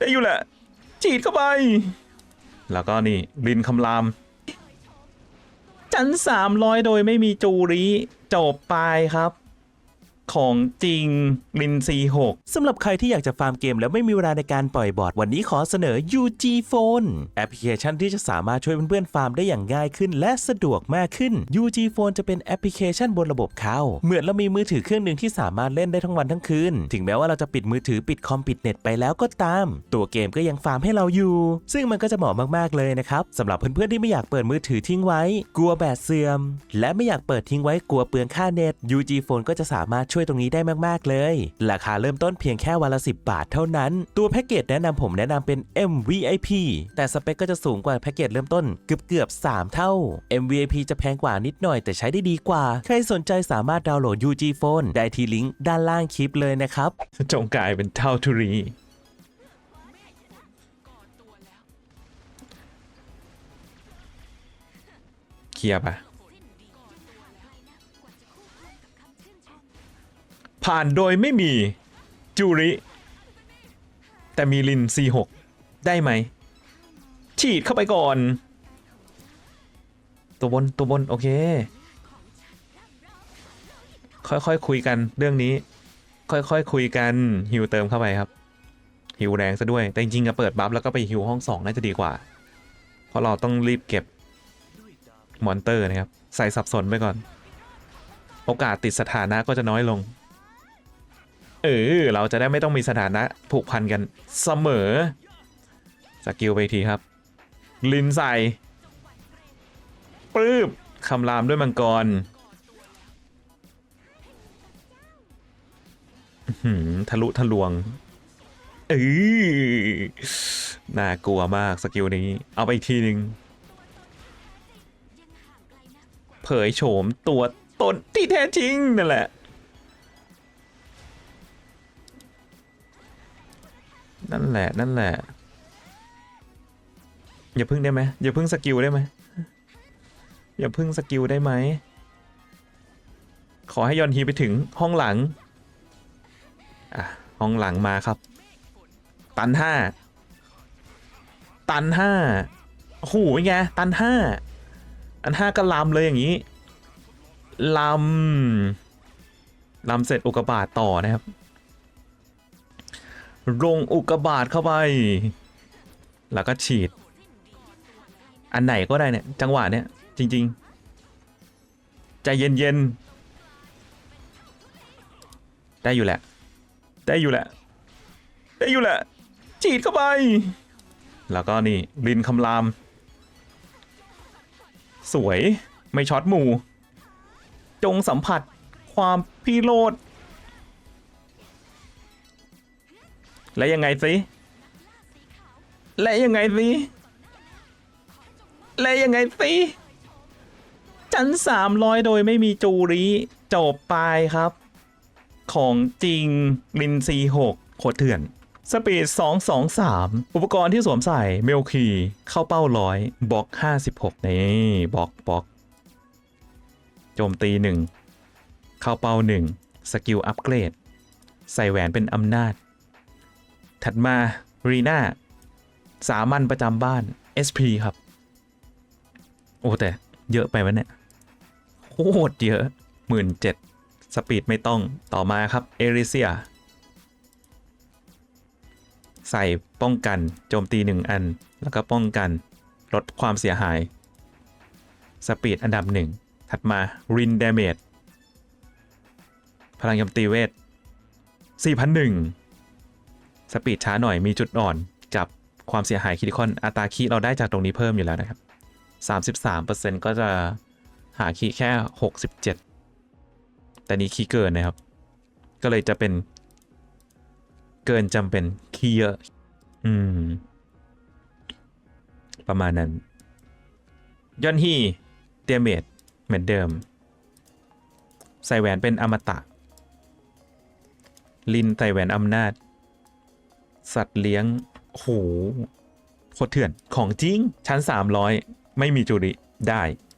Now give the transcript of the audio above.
ได้อยู่แหละ ฉีดเข้าไป แล้วก็นี่ลินคำราม จันสามร้อยโดยไม่มีจูรีจบไปครับ ของจริงลินซีหกสำหรับใครที่อยากจะฟาร์มเกมแล้วไม่มีเวลาในการปล่อยบอร์ดวันนี้ขอเสนอ UG Phone แอปพลิเคชันที่จะสามารถช่วยเพื่อนๆฟาร์มได้อย่างง่ายขึ้น และสะดวกมากขึ้น UG Phone จะเป็นแอปพลิเคชันบนระบบเขาเหมือนเรามีมือถือเครื่องหนึ่งที่สามารถเล่นได้ทั้งวันทั้งคืน ถึงแม้ว่าเราจะปิดมือถือปิดคอมปิดเน็ตไปแล้วก็ตาม ตัวเกมก็ยังฟาร์มให้เราอยู่ ซึ่งมันก็จะเหมาะมากๆเลยนะครับสำหรับเพื่อนๆที่ไม่อยากเปิดมือถือทิ้งไว้ กลัวแบตเสื่อม และไม่อยากเปิดทิ้งไว้กลัวเปลืองค่าเน็ต UG Phone ก็จะสามารถช่วยตรงนี้ได้มาก ๆ เลย ราคาเริ่มต้นเพียงแค่วันละ 10 บาทเท่านั้น ตัวแพ็กเกจแนะนำผมแนะนำเป็น MVIP แต่สเปคก็จะสูงกว่าแพ็กเกจเริ่มต้นเกือบเกือบ3 เท่า MVIP จะแพงกว่านิดหน่อยแต่ใช้ได้ดีกว่า ใครสนใจสามารถดาวน์โหลด UG Phone ได้ที่ลิงก์ด้านล่างคลิปเลยนะครับจงกลายเป็นเท่าทุรีเคลียร์ปะ ผ่านโดยไม่มีจูริ แต่มีลิน C6 ได้ไหม ฉีดเข้าไปก่อน ตัวบนตัวบน โอเค ค่อยๆคคุยกันเรื่องนี้ ค่อยๆคุยกันฮิวเติมเข้าไปครับ ฮิวแรงซะด้วย แต่จริงๆอะเปิดบัฟแล้วก็ไปฮิวห้องสองน่าจะดีกว่า เพราะเราต้องรีบเก็บมอนเตอร์นะครับ ใส่สับสนไปก่อน โอกาสติดสถานะก็จะน้อยลง เออเราจะได้ไม่ต้องมีสถานะผูกพันกันเสมอสกิลไปทีครับ ลินใส่ปื้บคำรามด้วยมังกรหืมทะลุทะลวงเออน่ากลัวมากสกิลนี้ เอาไปอีกทีหนึ่งเผยโฉมตัวตนที่แท้จริงนั่นแหละ นั่นแหละ นั่นแหละ อย่าพึ่งได้ไหมอย่าพึ่งสกิลได้ไหมอย่าพึ่งสกิลได้ไหม ขอให้ยอนฮีไปถึงห้องหลัง อะ ห้องหลังมาครับ ตันห้า ตันห้าโอ้โหเป็นไง ตันห้าตันห้าก็ลำเลยอย่างนี้ลำลำเสร็จอุกบาตต่อนะครับ ลงอุกกาบาตเข้าไป แล้วก็ฉีด อันไหนก็ได้เนี่ย จังหวะเนี้ยจริง ๆ ใจเย็นๆ ได้อยู่แหละ ได้อยู่แหละ ได้อยู่แหละ ฉีดเข้าไป แล้วก็นี่ลินคำราม สวยไม่ช็อตหมู่ จงสัมผัสความพิโรธ และยังไงสิและยังไงสิและยังไงสิจันสามร้อยโดยไม่มีจูริจบไปครับ ของจริงลินซี6โคตรเถื่อน สปีด 223 อุปกรณ์ที่สวมใส่เมลคีเข้าเป้าร้อยบล็อก 56 นี่บล็อกบล็อกโจมตี 1 เข้าเป้า 1 สกิลอัปเกรด ใส่แหวนเป็นอำนาจ ถัดมารีน่าสามัญประจำบ้าน SP ครับ โอ้แต่เยอะไปวะเนี่ยโคตรเยอะหมื่นเจ็ดสปีดไม่ต้องต่อมาครับ เอริเซีย ใส่ป้องกันโจมตีหนึ่งอัน แล้วก็ป้องกันลดความเสียหาย สปีดอันดับหนึ่งถัดมารินเดเมจพลังโจมตีเวท4,001 สปีดช้าหน่อยมีจุดอ่อนกับความเสียหายคิดิคอนอัตราคีเราได้จากตรงนี้เพิ่มอยู่แล้วนะครับ33%ก็จะหาคีแค่ 67 แต่นี้คีเกินนะครับ ก็เลยจะเป็นเกินจำเป็นคีเยอะ อืม ประมาณนั้น ยอนฮีเตียเมดเหมือนเดิม ใส่แหวนเป็นอมตะ ลินใส่แหวนอำนาจ สัตว์เลี้ยงโหโคตรเถื่อนของจริงชั้น 300 ไม่มีจุริได้